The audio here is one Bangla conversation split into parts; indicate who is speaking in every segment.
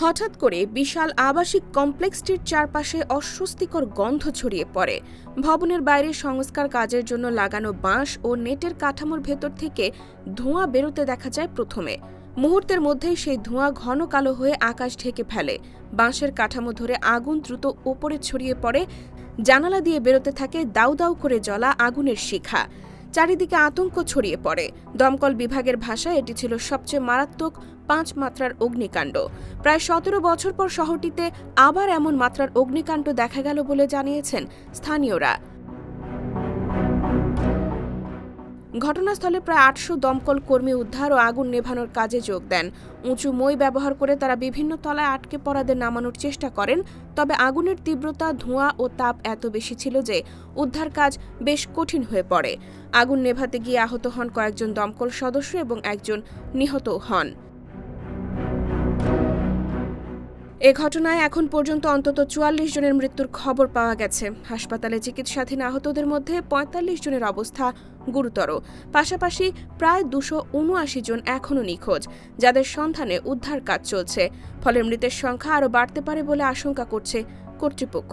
Speaker 1: হঠাৎ করে বিশাল আবাসিক কমপ্লেক্সটির চারপাশে অস্বস্তিকর গন্ধ ছড়িয়ে পড়ে। ভবনের বাইরে সংস্কার কাজের জন্য লাগানো বাঁশ ও নেটের কাঠামোর ভেতর থেকে ধোঁয়া বেরোতে দেখা যায় প্রথমে। মুহূর্তের মধ্যেই সেই ধোঁয়া ঘন কালো হয়ে আকাশ ঢেকে ফেলে। বাঁশের কাঠামো ধরে আগুন দ্রুত ওপরে ছড়িয়ে পড়ে। জানালা দিয়ে বেরোতে থাকে দাউ দাউ করে জ্বলা আগুনের শিখা। চারিদিকে আতঙ্ক ছড়িয়ে পড়ে। দমকল বিভাগের ভাষায় এটি ছিল সবচেয়ে মারাত্মক পাঁচ মাত্রার অগ্নিকাণ্ড। প্রায় সতেরো বছর পর শহরটিতে আবার এমন মাত্রার অগ্নিকাণ্ড দেখা গেল বলে জানিয়েছেন স্থানীয়রা। ঘটনাস্থলে প্রায় আটশো দমকল কর্মী উদ্ধার ও আগুন নেভানোর কাজে যোগ দেন। উঁচু মই ব্যবহার করে তারা বিভিন্ন তলায় আটকে পড়াদের নামানোর চেষ্টা করেন, তবে আগুনের তীব্রতা, ধোঁয়া ও তাপ এত বেশি ছিল যে উদ্ধার কাজ বেশ কঠিন হয়ে পড়ে। আগুন নেভাতে গিয়ে আহত হন কয়েকজন দমকল সদস্য এবং একজন নিহত হন। এ ঘটনায় এখন পর্যন্ত অন্তত চুয়াল্লিশ জনের মৃত্যুর খবর পাওয়া গেছে। হাসপাতালে চিকিৎসাধীন আহতদের মধ্যে পঁয়তাল্লিশ জনের অবস্থা গুরুতর। পাশাপাশি প্রায় দুশো উনআশি জন এখনও নিখোঁজ, যাদের সন্ধানে উদ্ধার কাজ চলছে। ফলে মৃতের সংখ্যা আরও বাড়তে পারে বলে আশঙ্কা করছে কর্তৃপক্ষ।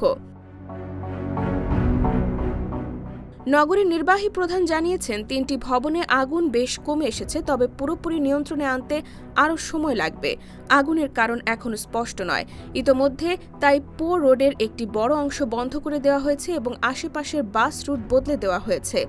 Speaker 1: নগরীর নির্বাহী প্রধান জানিয়েছেন, তিনটি ভবনে আগুন বেশ কমে এসেছে, তবে পুরোপুরি নিয়ন্ত্রণে আনতে আরও সময় লাগবে। আগুনের কারণ এখনও স্পষ্ট নয়। ইতোমধ্যে তাই পো রোডের একটি বড় অংশ বন্ধ করে দেওয়া হয়েছে এবং আশেপাশের বাস রুট বদলে দেওয়া হয়েছে।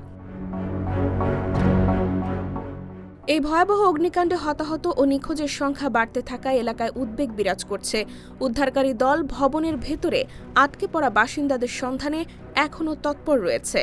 Speaker 1: এই ভয়াবহ অগ্নিকাণ্ডে হতাহত ও নিখোঁজের সংখ্যা বাড়তে থাকায় এলাকায় উদ্বেগ বিরাজ করছে। উদ্ধারকারী দল ভবনের ভেতরে আটকে পড়া বাসিন্দাদের সন্ধানে এখনও তৎপর রয়েছে।